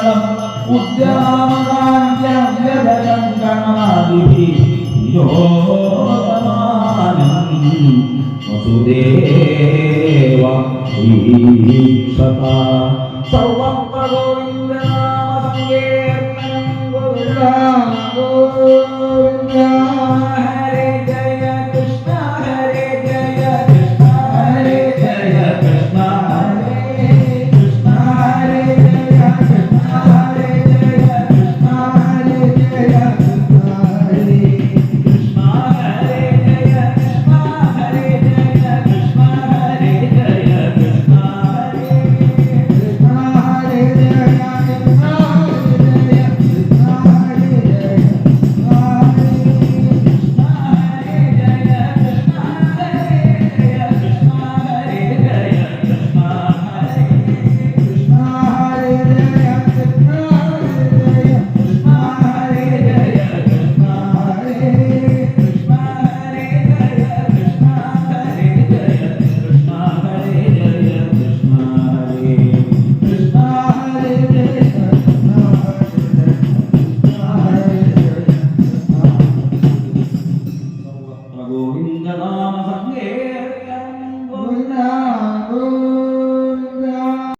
സഹസ്രകുണ്ടളം ഉദ്യാമകാന്ത്യംഗദശം കണാദിഭിः യോഗമാനം വസുദേവ ഈക്ഷത. സർവം ഗോവിന്ദനാമ സങ്കീർത്തനം ഗോവിന്ദ ഗോവിന്ദ.